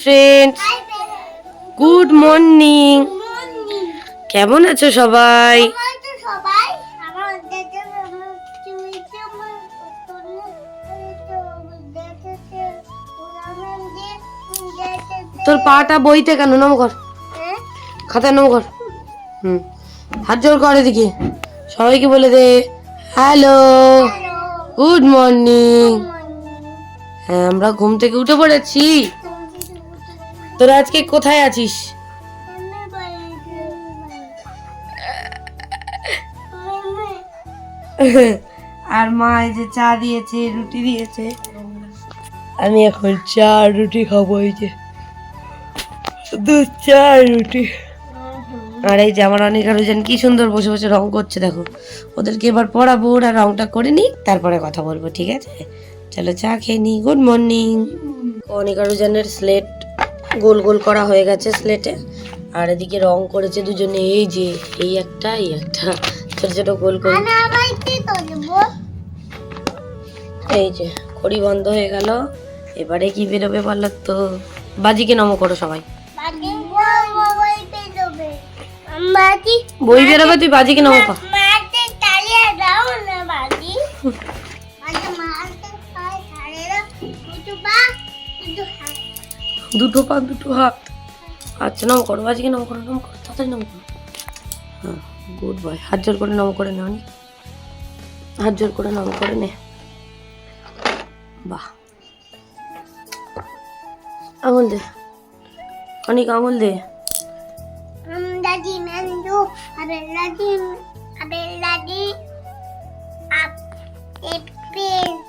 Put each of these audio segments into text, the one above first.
Friends good morning কেমন আছো সবাই? দেখে তোর পাটা বইতে কেন? নম কর খাতায় নম কর হুম। হাত জোর কর এদিকে। সবাইকে বলে দে। হ্যালো গুড মর্নিং হ্যাঁ আমরা ঘুম থেকে উঠে পড়েছি। তোরা আজকে কোথায় আছিস? আর মা এই যে চা দিয়েছে রুটি দিয়েছে। আমি এখন চা রুটি খাব এই যে। দুধ চা রুটি। আর এই যে আমার অনেক আরও কি সুন্দর বসে বসে রং করছে দেখো। ওদেরকে এবার পড়াবো ওরা রংটা করে নি তারপরে কথা বলব ঠিক আছে? চলো চা খেয়ে নি গুড মর্নিং অনেক আরও স্লেট গোল গোল করা হয়ে গেছে স্লেটে। আর এদিকে রং করেছে দুজনে এই যে এই একটা এই একটা। ছোট ছোট গোল গোল এই যে খড়ি বন্ধ হয়ে গেল। এবারে কি বেরোবে বলো তো? বাজিকে নম করো সবাই। বই বেরোবে। তুই বাজিকে নম কর। দুটো পা দুটো হাত। আচ্ছা নম করো আজকে নম করো নম করো তাড়াতাড়ি নম করো। হ্যাঁ গুড বয় হাত জোর করে নম করে নে। অনেক হাত জোর করে নম করে নে। বাহ। আঙুল দে। অনেক আঙুল দে।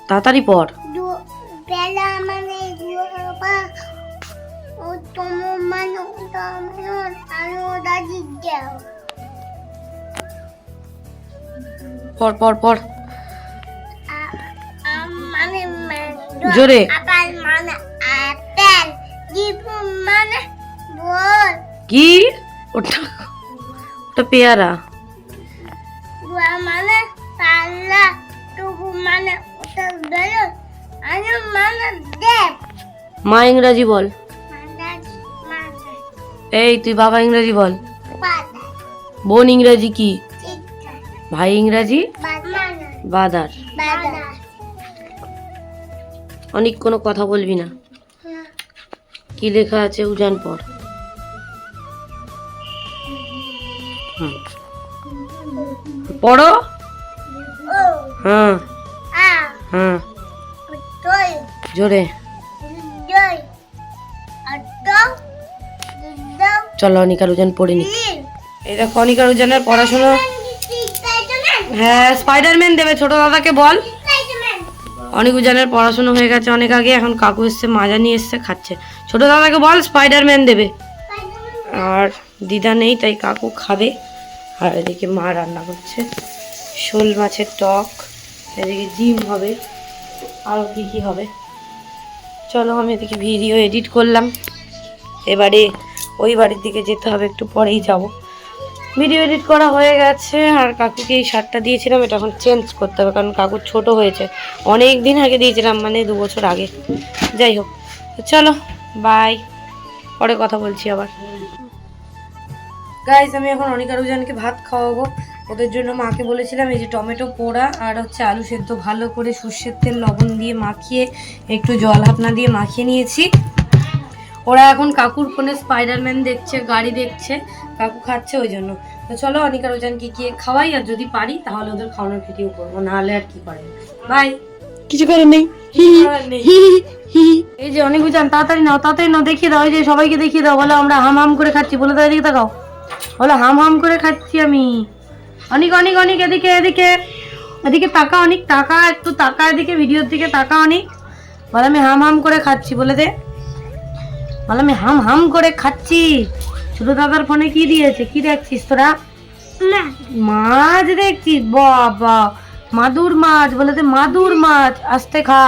তাড়াতাড়ি দু বেলা মানে বাবা ও তুমি মানে তুমি আলো দাদি যাও পর পর পর। মানে জোরে। আপেল মানে আপেল দীপু মানে বল কি? ওটা ওটা পেয়ারা। দুয়া মানে পাল্লা টুকু মানে ওটা বেলুন আনু মানে দেব মা ইংরাজি বল। এই, তুই বাবা ইংরাজি বল। বোন ইংরাজি কি? ভাই ইংরাজি? বাদার। অনেক কোনো কথা বলবি না। কি লেখা আছে উজান পর। পড়ো। হ্যাঁ। হ্যাঁ। জোরে। চলো অনিকার উজান পড়ে নি এই দেখো, অনিকার উজানের পড়াশোনা। হ্যাঁ স্পাইডারম্যান দেবে, ছোট দাদাকে বল। অনেক উজানের পড়াশোনা হয়ে গেছে অনেক আগে, এখন কাকু এসছে মাজা নিয়ে এসছে, খাচ্ছে। ছোট দাদাকে বল স্পাইডারম্যান দেবে। আর দিদা নেই, তাই কাকু খাবে। আর এদিকে মা রান্না করছে। শোল মাছের টক, এদিকে ডিম হবে। আরও কী কী হবে? চলো, আমি এদিকে ভিডিও এডিট করলাম। এবারে ওই বাড়ির দিকে যেতে হবে, একটু পরেই যাব। ভিডিও এডিট করা হয়ে গেছে, আর কাকুকে এই শার্টটা দিয়েছিলাম, এটা এখন চেঞ্জ করতে হবে, কারণ কাকু ছোট হয়েছে। অনেক দিন আগে দিয়েছিলাম মানে দু বছর আগে। যাই হোক চলো বাই পরে কথা বলছি আবার। গাইজ আমি এখন অনিকা রুজানকে ভাত খাওয়াবো। ওদের জন্য মাকে বলেছিলাম, এই যে টমেটো পোড়া আর হচ্ছে আলু সেদ্ধ ভালো করে সর্ষের তেল, লবণ দিয়ে মাখিয়ে, একটু জল হাপনা দিয়ে মাখিয়ে নিয়েছি। ওরা এখন কাকুর ফোনে স্পাইডারম্যান দেখছে গাড়ি দেখছে কাকু খাচ্ছে ওই জন্য। তো চলো অনিকা রোজানকে গিয়ে খাওয়াই আর যদি পারি তাহলে ওদের খাওয়ানোর ভিডিও করব নাহলে আর কি করে বাই কিছু করে নেই। এই যে অনেক বুঝান তাড়াতাড়ি নাও তাড়াতাড়ি নাও দেখিয়ে দাও এই যে সবাইকে দেখিয়ে দাও বলো আমরা হাম হাম করে খাচ্ছি বলে দাও এদিকে তাকাও। বলো হাম হাম করে খাচ্ছি আমি। অনেক অনেক অনেক এদিকে এদিকে। এদিকে তাকা অনেক টাকা একটু তাকা এদিকে ভিডিওর দিকে তাকা অনেক। বলে আমি হাম হাম করে খাচ্ছি বলে দে। বলে আমি হাম হাম করে খাচ্ছি। ছোট দাদার ফোনে কি দিয়েছে? কি দেখছিস তোরা? মাছ দেখছিস? বাবা মাদুর মাছ বলে দে মাদুর মাছ আস্তে খা।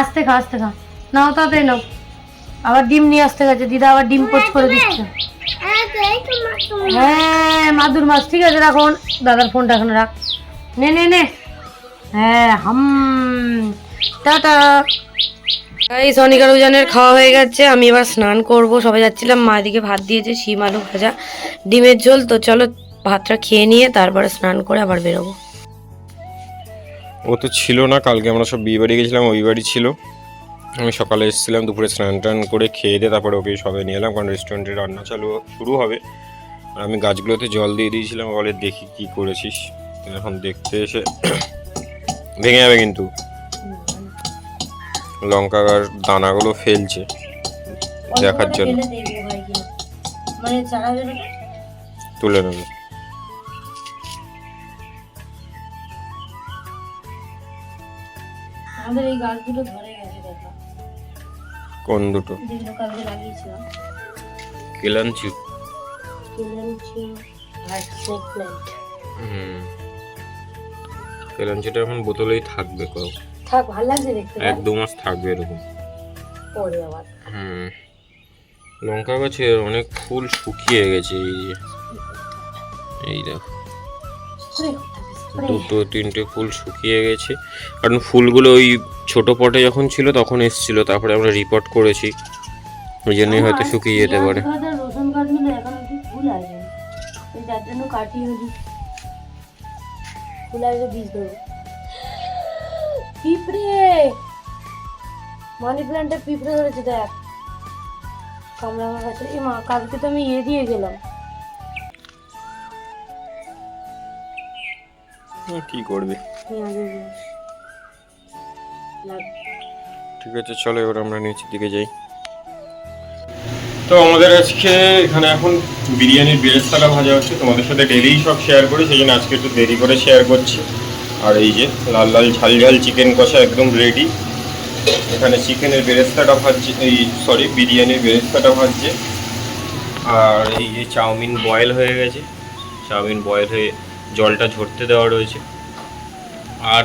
আস্তে খা আস্তে খা। নাও তাড়াতাড়ি নাও। আবার ডিম নিয়ে আসতে গেছে। দিদা আবার ডিম পোচ করে দিচ্ছে। তো হ্যাঁ মাদুর মাছ। ঠিক আছে রাখুন দাদার ফোনটা এখন রাখ। নে নে নে। হ্যাঁ হাম। টাটা। এই সনিকার উজানের খাওয়া হয়ে গেছে, আমি এবার স্নান করব। সবাই যাচ্ছিলাম, মা এদিকে ভাত দিয়েছে, শিম আলু ভাজা, ডিমের ঝোল। তো চলো ভাতটা খেয়ে নিয়ে তারপরে স্নান করে আবার বেরোবো। ও তো ছিল না, কালকে আমরা সব বিয়ে বাড়ি গেছিলাম, ওই বাড়ি ছিল। আমি সকালে এসেছিলাম, দুপুরে স্নান টান করে খেয়ে দিয়ে তারপরে ওকে সবাই নিয়ে এলাম, কারণ রেস্টুরেন্টে রান্না চালু, শুরু হবে। আর আমি গাছগুলোতে জল দিয়ে দিয়েছিলাম, বলে দেখি কি করেছিস। এখন দেখতে এসে ভেঙে যাবে কিন্তু। লঙ্কার দানাগুলো ফেলছে দেখার জন্য। মানে তুলে নেবে। আমাদের এই গাছগুলো ধরে গেছে দেখো। কোন দুটো? যেগুলো কালকে লাগিয়েছিলাম। কেলাঞ্চি। কিলেনচি আর স্নেক প্ল্যান্ট হুম। কেলাঞ্চিটা এখন বোতলেই থাকবে কো থাক ভালো লাগছে দেখতে এক দু মাস থাকবে এরকম। পরে আবার। হুম লঙ্কা গাছে অনেক ফুল শুকিয়ে গেছে এই যে। এই দেখো। দুটো তিনটে ফুল শুকিয়ে গেছে। কারণ ফুলগুলো ওই ছোট পটে যখন ছিল তখন এসছিল তারপরে আমরা রিপোর্ট করেছি। ওই জন্যই হয়তো শুকিয়ে যেতে পারে। ফুল আসে এই যার জন্য কাটি হয়েছি ফুল আসলে বীজ দেবো পিঁপড়ে! মানি প্ল্যান্টে পিঁপড়ে ধরেছে দেখ। কামড়া গাছে এই মা কালকে তো আমি ইয়ে দিয়ে গেলাম। হ্যাঁ, কি করবে। লাগ- ঠিক আছে চলো এবার আমরা নিচের দিকে যাই। তো আমাদের আজকে এখানে এখন বিরিয়ানির বেরেস্তাটা ভাজা হচ্ছে। তোমাদের সাথে ডেলি সব শেয়ার করি সেই জন্য আজকে একটু দেরি করে শেয়ার করছি। আর এই যে লাল লাল ঝাল ঝাল চিকেন কষা একদম রেডি এখানে চিকেনের বেরেস্তাটা ভাজছে, এই সরি বিরিয়ানির বেরেস্তাটা ভাজছে। আর এই যে চাউমিন বয়েল হয়ে গেছে। চাউমিন বয়েল হয়ে জলটা ঝরতে দেওয়া রয়েছে। আর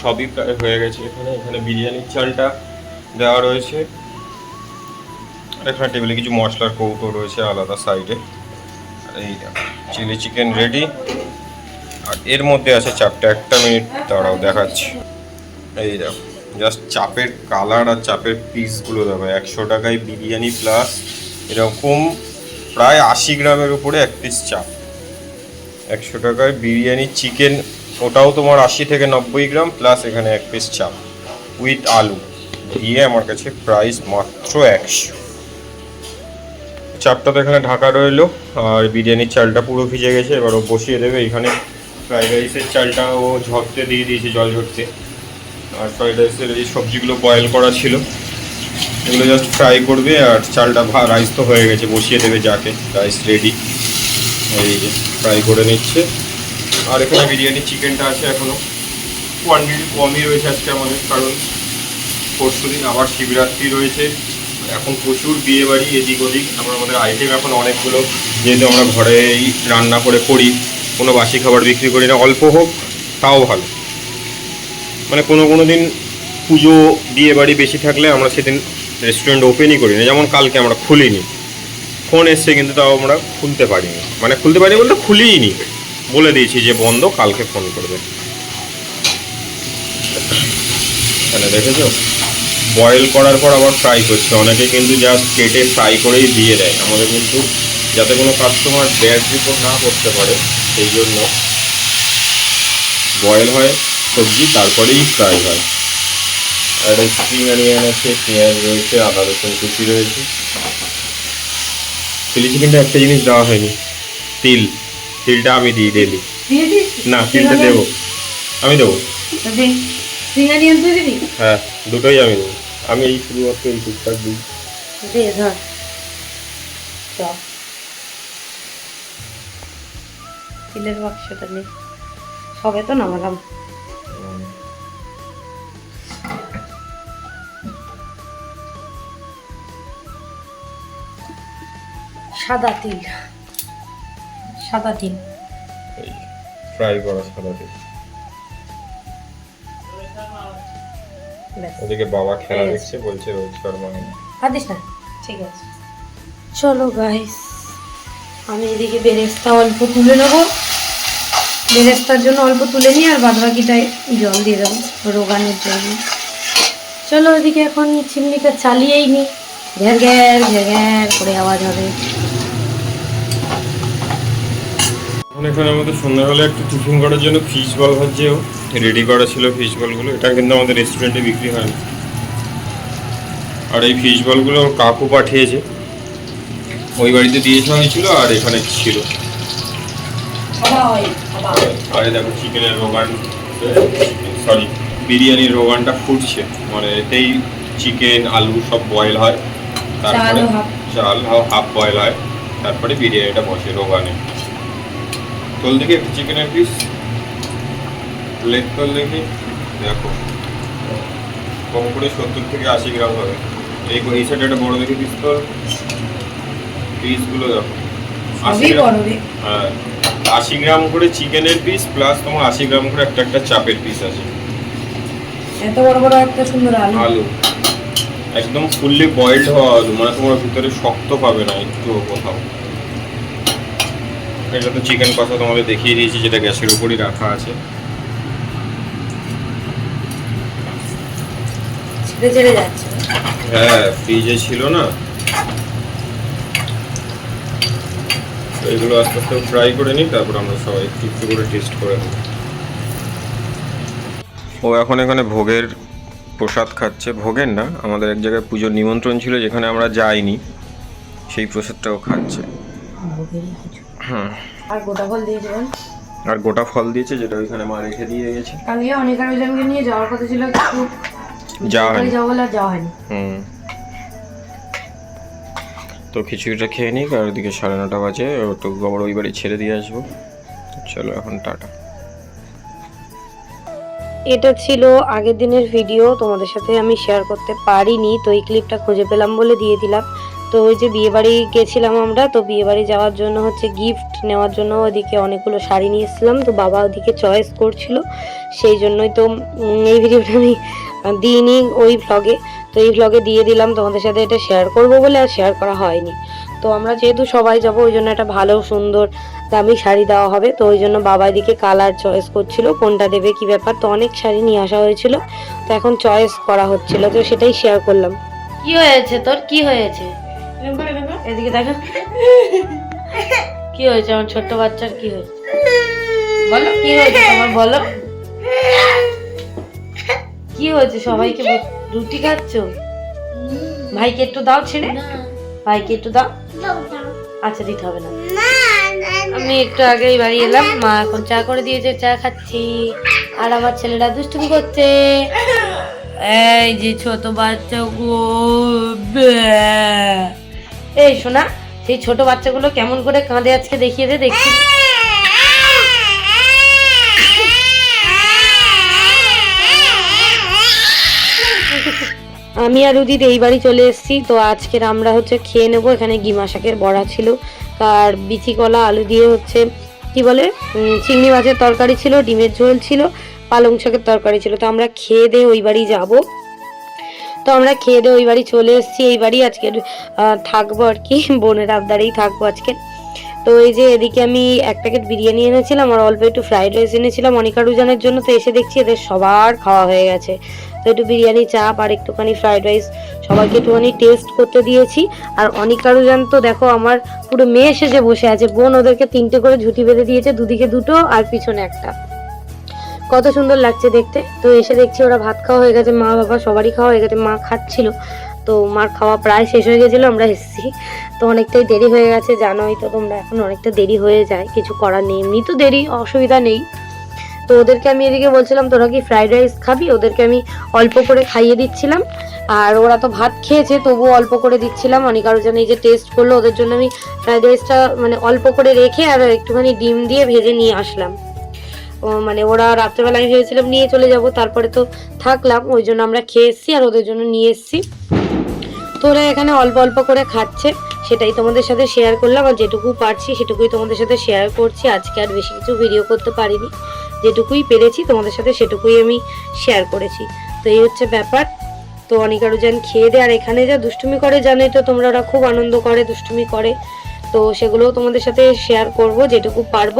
সবই প্রায় হয়ে গেছে এখানে। এখানে বিরিয়ানির চালটা দেওয়া রয়েছে। এখানে টেবিলে কিছু মশলার কৌটো রয়েছে আলাদা সাইডে আর এই চিলি চিকেন রেডি আর এর মধ্যে আছে চাপটা একটা মিনিট, দাঁড়াও, দেখাচ্ছি। এই দেখো জাস্ট চাপের কালার আর চাপের পিসগুলো দেখো, একশো টাকায় বিরিয়ানি প্লাস এরকম প্রায় আশি গ্রামের উপরে এক পিস চাপ। একশো টাকায় বিরিয়ানি চিকেন ওটাও তোমার আশি থেকে নব্বই গ্রাম প্লাস এখানে এক পিস চাপ উইথ আলু। দিয়ে আমার কাছে প্রাইস মাত্র একশো। চাপটা তো এখানে ঢাকা রইল, আর বিরিয়ানির চালটা পুরো ভিজে গেছে এবার বসিয়ে দেবে, এখানে ফ্রাইড রাইসের চালটা ও ঝরতে দিয়ে দিয়েছে, জল ঝরতে। আর ফ্রাইড রাইসের এই সবজিগুলো বয়েল করা ছিল। এগুলো জাস্ট ফ্রাই করবে আর চালটা রাইস তো হয়ে গেছে, বসিয়ে দেবে যাকে রাইস রেডি এই যে ফ্রাই করে নিচ্ছে। আর এখানে বিরিয়ানি চিকেনটা আছে এখনও। কোয়ান্টিটি কমই রয়েছে আজকে আমাদের, কারণ পরশু দিন আবার শিবরাত্রি রয়েছে। এখন প্রচুর বিয়ে বাড়ি, এদিক ওদিক। আমরা আমাদের আইটেম এখন অনেকগুলো, যেহেতু আমরা ঘরেই রান্না করে করি। কোনো বাসি খাবার বিক্রি করি না, অল্প হোক, তাও ভালো। মানে কোনো কোনো দিন পুজো বিয়ে বাড়ি বেশি থাকলে আমরা সেদিন রেস্টুরেন্ট ওপেনই করি না যেমন কালকে আমরা খুলিনি। ফোন এসছে কিন্তু তাও আমরা খুলতে পারিনি। মানে খুলতে পারিনি বলতে খুলিই নি বলে দিয়েছি যে বন্ধ, কালকে ফোন করবে। এখানে দেখেছ? বয়েল করার পর আবার ফ্রাই করছে। অনেকে কিন্তু জাস্ট কেটে ফ্রাই করেই দিয়ে দেয়। আমাদের কিন্তু যাতে কোনো কাস্টমার ব্যাড রিপোর্ট না করতে পারে সেই জন্য বয়েল হয় সবজি তারপরেই ফ্রাই হয়। একটা স্প্রিং অনিয়ন আছে পেঁয়াজ রয়েছে আদা রসুন কুচি রয়েছে। চিলি চিকেনটা একটা জিনিস দেওয়া হয়নি। তিল। তিলটা আমি দিই ডেলি না তিলটা দেবো। আমি দেবো। হ্যাঁ দুটোই আমি দেবো। আমি এই শুধুমাত্র এই টুকটাক দিই। দে ধর। চ তিলের বাক্সটা নেই সবে তো নামালাম। সাদা তিল। সাদা তিল। ফ্রাই করা সাদা তিল। ওদিকে বাবা খেলা। দেখছে বলছে রোজ শর্মা আর না। ঠিক আছে। চলো গাইস আমি এদিকে বেরেস্তা অল্প তুলে নেব। বেরেস্তার জন্য অল্প তুলে নিই আর বাদ বাকিটাই জল দিয়ে দেবো রোগানের জন্য। চলো ওদিকে এখন চিমনিটা চালিয়েই নি। ঘ্যার ঘ্যার ঘ্যার ঘ্যার করে আওয়াজ হবে। এখন আমাদের সন্ধ্যাবেলা একটু টিফিন করার জন্য ফিশ বল ভাজছেও রেডি করা ছিল ফিশ বলগুলো। এটা কিন্তু আমাদের রেস্টুরেন্টে বিক্রি হয় আর এই ফিশ বলগুলো কাকু পাঠিয়েছে। ওই বাড়িতে দিয়েছে হয়েছিল আর এখানে ছিল। আর দেখো চিকেনের রোগান সরি বিরিয়ানির রোগানটা ফুটছে। মানে এতেই চিকেন আলু সব বয়েল হয়। তারপরে। চাল হাফ। বয়েল হয়। তারপরে বিরিয়ানিটা বসে রোগানে। তোল দেখি একটু চিকেনের পিস লেগ তোল দেখি দেখো। কম করে সত্তর থেকে আশি গ্রাম হবে। এই এই সাইডে একটা বড় দেখি পিস তোল পিসগুলো দেখো। আশি গ্রাম। হ্যাঁ। আশি গ্রাম করে চিকেনের পিস প্লাস তোমার আশি গ্রাম করে একটা একটা চাপের পিস আছে। এত বড় বড় একটা সুন্দর আলু? আলু। একদম ফুললি বয়েলড হওয়া আলু মানে তোমার ভিতরে শক্ত পাবে না একটু কোথাও। এটা তো চিকেন কষা তোমাদের দেখিয়ে দিয়েছি যেটা গ্যাসের উপরই রাখা আছে। হ্যাঁ ফ্রিজে ছিল না। তো এগুলো আস্তে আস্তে ফ্রাই করে নিই তারপর আমরা সবাই একটু একটু করে টেস্ট করে নেব। ও এখন এখানে ভোগের প্রসাদ খাচ্ছে। ভোগের না আমাদের এক জায়গায় পুজোর নিমন্ত্রণ ছিল যেখানে আমরা যাইনি। সেই প্রসাদটাও খাচ্ছে। হুম। আর গোটা ফল দিয়েছিলেন আর গোটা ফল দিয়েছে যেটা ওইখানে মা রেখে দিয়ে গেছে। কালকে অনেক আরও জনকে নিয়ে যাওয়ার কথা ছিল কিন্তু যাওয়া হয়নি। যাওয়া হয়নি। হুম। তো খিচুড়িটা খেয়ে নিই আর ওদিকে সাড়ে নটা বাজে তো আবার ওই বাড়ি ছেড়ে দিয়ে আসব। চলো এখন টাটা। এটা ছিল আগের দিনের ভিডিও, তোমাদের সাথে আমি শেয়ার করতে পারিনি, তো এই ক্লিপটা খুঁজে পেলাম বলে দিয়ে দিলাম। তো ওই যে বিয়ে বাড়ি গেছিলাম আমরা, তো বিয়ে বাড়ি যাওয়ার জন্য হচ্ছে গিফট নেওয়ার জন্য ওদিকে অনেকগুলো শাড়ি নিয়ে এসেছিলাম, তো বাবা ওদিকে চয়েস করছিল। সেই জন্যই তো এই ভিডিওটা আমি দিইনি ওই ভ্লগে তো এই ভ্লগে দিয়ে দিলাম, তোমাদের সাথে এটা শেয়ার করব বলে আর শেয়ার করা হয়নি। তো আমরা যেহেতু সবাই যাব, ওই জন্য একটা ভালো, সুন্দর, দামি শাড়ি দেওয়া হবে। তো ওই জন্য বাবা এদিকে কালার চয়েস করছিল, কোনটা দেবে, কি ব্যাপার। তো অনেক শাড়ি নিয়ে আসা হয়েছিল। তো এখন চয়েস করা হচ্ছিল, তো সেটাই শেয়ার করলাম। কি হয়েছে তোর? কি হয়েছে? এদিকে দেখা। কি হয়েছে? আমার ছোট্ট বাচ্চার কি হয়েছে? বলো, কি হয়েছে? তোমার বলো। কি হয়েছে? সবাইকে রুটি খাচ্ছ? ভাইকে একটু দাও ছেড়ে। ভাইকে একটু দাও। আচ্ছা দিতে হবে না। আমি একটু আগেই বাড়ি এলাম। মা এখন চা করে দিয়েছে চা খাচ্ছি। আর আমার ছেলেরা দুষ্টুমি করছে। এই যে ছোট বাচ্চা গো এই শোনা সেই ছোট বাচ্চাগুলো কেমন করে কাঁদে আজকে দেখিয়ে দে দেখছি আমি আর উদিত এই বাড়ি চলে এসেছি। তো আজকের আমরা হচ্ছে খেয়ে নেব। এখানে গিমা শাকের বড়া ছিল। আর বিচি কলা, আলু দিয়ে হচ্ছে, কি বলে চিংড়ি মাছের তরকারি ছিল, ডিমের ঝোল ছিল, পালং শাকের তরকারি ছিল। তো আমরা খেয়ে দিয়ে ওই বাড়ি যাব। তো আমরা খেয়ে দিয়ে ওই বাড়ি চলে এসেছি। এই বাড়ি আজকে থাকব আর কি। বোনের আবদারেই থাকব আজকে। তো এই যে এদিকে আমি এক প্যাকেট বিরিয়ানি এনেছিলাম আর অল্প একটু ফ্রাইড রাইস এনেছিলাম অনিকা রুজানের জন্য, তো এসে দেখছি এদের সবার খাওয়া হয়ে গেছে। তো একটু বিরিয়ানি চাপ আর একটুখানি ফ্রাইড রাইস সবাইকে একটুখানি টেস্ট করতে দিয়েছি। আর অনিকা রুজান তো দেখো আমার পুরো মেয়ে সেজে বসে আছে, বোন ওদেরকে তিনটে করে ঝুটি বেঁধে দিয়েছে, দুদিকে দুটো আর পিছনে একটা। কত সুন্দর লাগছে দেখতে। তো এসে দেখছি ওরা ভাত খাওয়া হয়ে গেছে, মা বাবা সবারই খাওয়া হয়ে গেছে, মা খাচ্ছিল। তো মার খাওয়া প্রায় শেষ হয়ে গেছিল, আমরা এসেছি। তো অনেকটাই দেরি হয়ে গেছে, জানোই তো তোমরা, এখন অনেকটা দেরি হয়ে যায়, কিছু করার নেই, এমনি তো দেরি, অসুবিধা নেই। তো ওদেরকে আমি এদিকে বলছিলাম, তোরা কি ফ্রাইড রাইস খাবি? ওদেরকে আমি অল্প করে খাইয়ে দিচ্ছিলাম। আর ওরা তো ভাত খেয়েছে, তবুও অল্প করে দিচ্ছিলাম। অনেক আরও যেন এই যে টেস্ট করল, ওদের জন্য আমি ফ্রাইড রাইসটা মানে অল্প করে রেখে আর একটুখানি ডিম দিয়ে ভেজে নিয়ে আসলাম। ও মানে ওরা রাত্রেবেলা আমি ভেবেছিলাম নিয়ে চলে যাব, তারপরে তো থাকলাম, ওই জন্য আমরা খেয়ে এসেছি আর ওদের জন্য নিয়ে এসেছি। তো ওরা এখানে অল্প অল্প করে খাচ্ছে, সেটাই তোমাদের সাথে শেয়ার করলাম আর যেটুকু পারছি সেটুকুই তোমাদের সাথে শেয়ার করছি। আজকে আর বেশি কিছু ভিডিও করতে পারিনি। যেটুকুই পেরেছি তোমাদের সাথে সেটুকুই আমি শেয়ার করেছি। তো এই হচ্ছে ব্যাপার। তো অনিকারু যান খেয়ে দে আর এখানে যা দুষ্টুমি করে জানোই তো তোমরা ওরা খুব আনন্দ করে, দুষ্টুমি করে। তো সেগুলোও তোমাদের সাথে শেয়ার করব, যেটুকু পারব।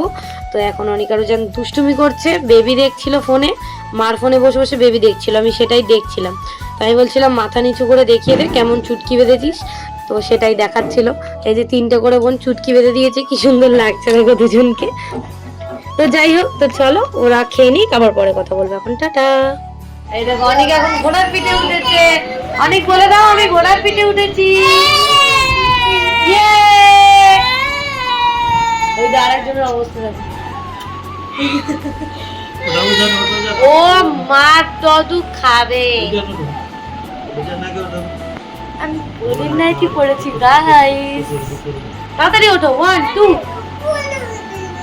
তো এখন অনিকারু যান দুষ্টুমি করছে বেবি দেখছিল ফোনে মার ফোনে বসে বসে বেবি দেখছিল, আমি সেটাই দেখছিলাম। তো আমি বলছিলাম মাথা নিচু করে দেখিয়ে দে কেমন চুটকি বেঁধেছিস। তো সেটাই দেখাচ্ছিল। এই যে তিনটে করে বোন চুটকি বেঁধে দিয়েছে কি সুন্দর লাগছে দেখো দুজনকে। তো যাই হোক তো চলো ওরা খেয়ে নিক আবার পরে কথা বলব এখন। টাটা। এই দেখো অনেক এখন ঘোড়ার পিঠে উঠেছে। অনেক বলে দাও আমি ঘোড়ার পিঠে উঠেছি। ওই আরেকজনের অবস্থা ও মা তদু খাবে। আমি গুলির নাইটি পড়েছি গাইস তাড়াতাড়ি ওঠো ওয়ান টু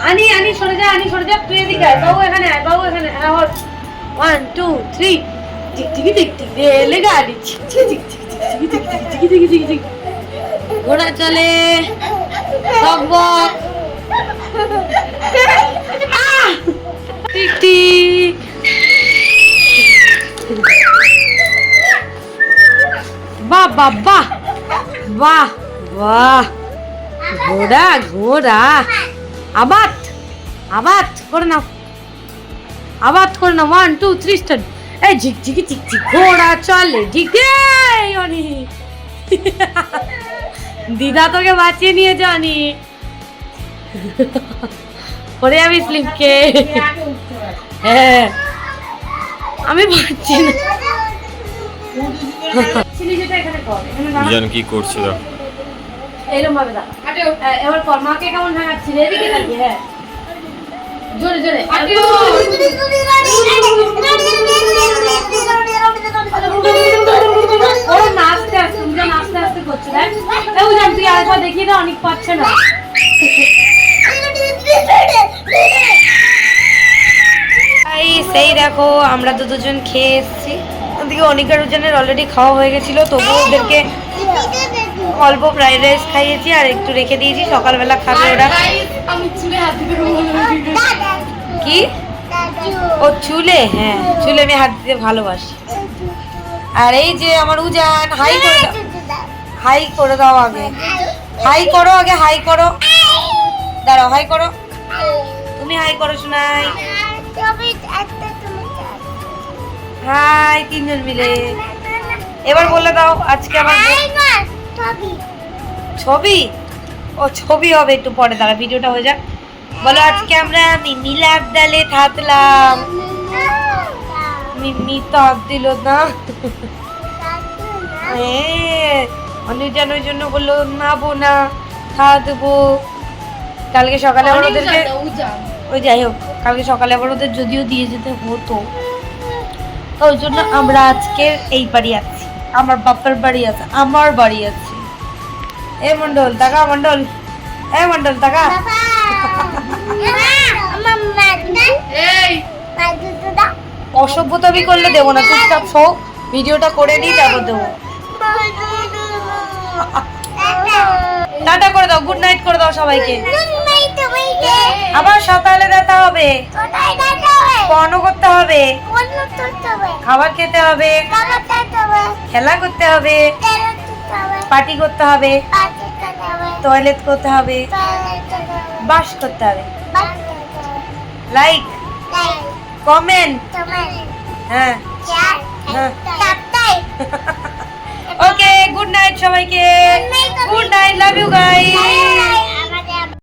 আনি আনি সরে যা আনি সরে যা তুই এদিকে আয় বাবু এখানে আয় বাবু এখানে আয় হট ওয়ান টু থ্রি টিকটিকি টিকটিক রেলে গাড়ি ঘোড়া চলে বক বক বাহ বাহ বাহ। ঘোড়া ঘোড়া। আবাদ আবাদ করে নাও। আবাদ করে নাও। ওয়ান টু থ্রি স্টার্ট এই ঝিক, ঝিকি, ঝিক ঝিক। ঘোড়া চলে। ঝিক অনি। দিদা তোকে বাঁচিয়ে নিয়ে জানি পরে আমি স্লিপকে হ্যাঁ। আমি পারছি না বিজান কি করছে এরকম ভাবে এবার কর মাকে কেমন ভাঙাচ্ছি এদিকে দাঁড়িয়ে হ্যাঁ। জোরে জোরে ও নাচতে আস্তে করছে দেখ। উজান তুই আরেকবার দেখিয়ে দে অনেক পাচ্ছে না। এই সেই দেখো আমরা তো দুজন খেয়ে এসেছি। ওদিকে অনিকার উজানের অলরেডি খাওয়া হয়ে গেছিল তবুও ওদেরকে অল্প ফ্রাইড রাইস খাইয়েছি আর একটু রেখে দিয়েছি সকালবেলা খাবে ওরা। কি? ও চুলে? হ্যাঁ চুলে আমি হাত দিতে ভালোবাসি। আর এই যে আমার উজান হাই করে দাও। হাই করে দাও আগে। হাই করো আগে হাই করো। দাঁড়াও হাই করো। তুমি হাই করো শোনাই। হাই তিনজন মিলে। এবার বলে দাও আজকে আমার ছবি। ও ছবি হবে একটু পরে দাঁড়া ভিডিওটা হয়ে যাক। বলো আজকে আমরা মিমিলার ডালে থাকলাম। মিমি তো হাত দিল না। হ্যাঁ অনুজান ওই জন্য বলল না বোনা কালকে সকালে আবার ওদেরকে ওই যাই হোক কালকে সকালে আবার ওদের যদিও দিয়ে যেতে হতো। ওই জন্য আমরা আজকে এই বাড়ি আছি। আমার বাপের বাড়ি আছে, আমার বাড়ি আছে। এ মন্ডল টাকা মন্ডল। এ মন্ডল টাকা অসভ্যতামি করলে দেবো না, চুপচাপ ভিডিওটা করে নিই, তারপর দেবো। টাটা করে দাও গুড নাইট করে দাও সবাইকে আবার সকালে দেখা হবে পর্ন করতে হবে খাবার খেতে হবে খেলা করতে হবে পার্টি করতে হবে টয়লেট করতে হবে বাস করতে হবে লাইক কমেন্ট হ্যাঁ হ্যাঁ ওকে গুড নাইট সবাইকে। Good night love you guys